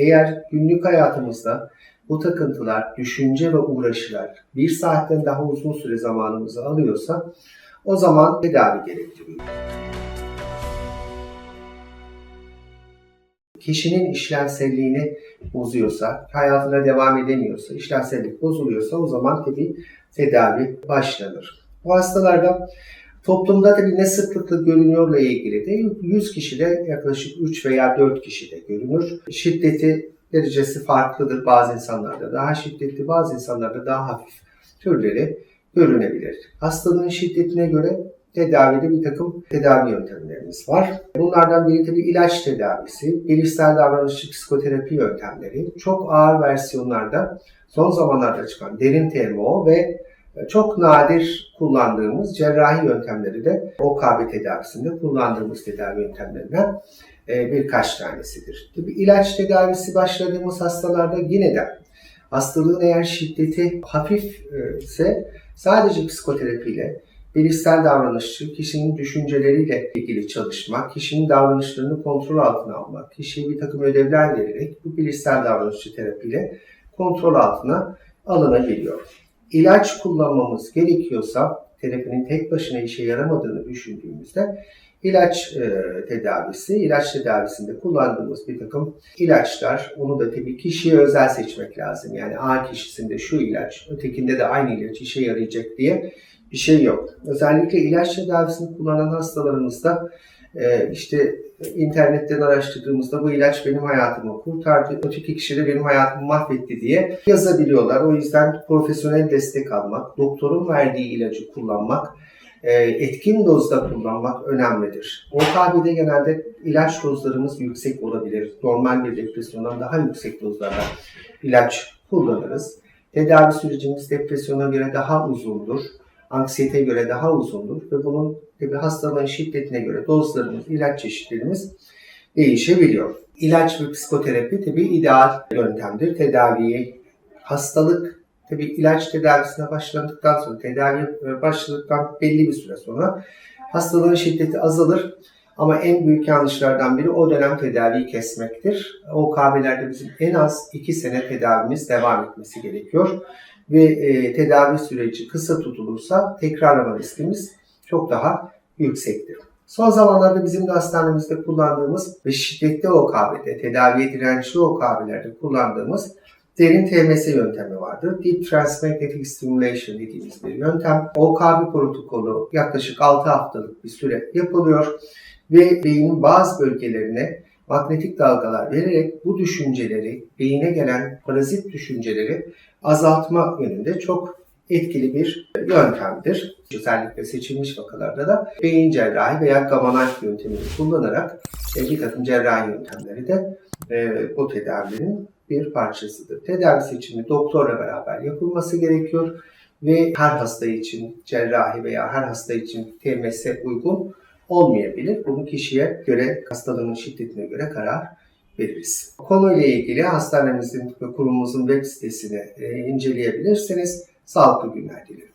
Eğer günlük hayatımızda bu takıntılar, düşünce ve uğraşılar bir saatten daha uzun süre zamanımızı alıyorsa o zaman tedavi gerektiriyor. Kişinin işlevselliğini bozuyorsa, hayatına devam edemiyorsa, işlevsellik bozuluyorsa o zaman tabii tedavi başlanır. Bu hastalarda toplumda tabii ne sıklıkla görünüyorla ilgili de 100 kişide yaklaşık 3 veya 4 kişide görünür. Şiddeti derecesi farklıdır. Bazı insanlarda daha şiddetli, bazı insanlarda daha hafif türleri görünebilir. Hastalığın şiddetine göre tedavide bir takım tedavi yöntemlerimiz var. Bunlardan biri tabii ilaç tedavisi, bilişsel davranışçı psikoterapi yöntemleri. Çok ağır versiyonlarda son zamanlarda çıkan derin TMO ve çok nadir kullandığımız cerrahi yöntemleri de OKB tedavisinde kullandığımız tedavi yöntemlerinden e, birkaç tanesidir. Tabii ilaç tedavisi başladığımız hastalarda yine de hastalığın eğer şiddeti hafifse sadece psikoterapiyle bilişsel davranışçı, kişinin düşünceleriyle ilgili çalışmak, kişinin davranışlarını kontrol altına almak, kişiye bir takım ödevler vererek bu bilişsel davranışçı terapiyle kontrol altına alınabiliyor. İlaç kullanmamız gerekiyorsa, terapinin tek başına işe yaramadığını düşündüğümüzde ilaç e, tedavisi, ilaç tedavisinde kullandığımız bir takım ilaçlar, onu da tabii kişiye özel seçmek lazım. Yani A kişisinde şu ilaç, ötekinde de aynı ilaç işe yarayacak diye bir şey yok. Özellikle ilaç tedavisini kullanan hastalarımızda e, işte internetten araştırdığımızda bu ilaç benim hayatımı kurtardı, öteki kişi de benim hayatımı mahvetti diye yazabiliyorlar. O yüzden profesyonel destek almak, doktorun verdiği ilacı kullanmak, e, etkin dozda kullanmak önemlidir. OKB'de genelde ilaç dozlarımız yüksek olabilir. Normal bir depresyondan daha yüksek dozlarda ilaç kullanırız. Tedavi sürecimiz depresyona göre daha uzundur anksiyete göre daha uzundur ve bunun tabi hastalığın şiddetine göre dozlarımız, ilaç çeşitlerimiz değişebiliyor. İlaç ve psikoterapi tabi ideal yöntemdir. Tedaviyi, hastalık tabi ilaç tedavisine başlandıktan sonra, tedavi başladıktan belli bir süre sonra hastalığın şiddeti azalır. Ama en büyük yanlışlardan biri o dönem tedaviyi kesmektir. O kahvelerde bizim en az 2 sene tedavimiz devam etmesi gerekiyor ve e, tedavi süreci kısa tutulursa tekrarlama riskimiz çok daha yüksektir. Son zamanlarda bizim de hastanemizde kullandığımız ve şiddetli OKB'de, tedaviye dirençli OKB'lerde kullandığımız derin TMS yöntemi vardır. Deep Transmagnetic Stimulation dediğimiz bir yöntem. OKB protokolü yaklaşık 6 haftalık bir süre yapılıyor ve beynin bazı bölgelerine magnetik dalgalar vererek bu düşünceleri, beyine gelen parazit düşünceleri azaltma yönünde çok etkili bir yöntemdir. Özellikle seçilmiş vakalarda da beyin cerrahi veya gamma yöntemini kullanarak e, bir takım cerrahi yöntemleri de e, bu tedavinin bir parçasıdır. Tedavi seçimi doktorla beraber yapılması gerekiyor ve her hasta için cerrahi veya her hasta için TMS uygun olmayabilir. Bunu kişiye göre, hastalığın şiddetine göre karar veririz. Konuyla ilgili hastanemizin ve kurumumuzun web sitesini e, inceleyebilirsiniz. Sağlıklı günler dilerim.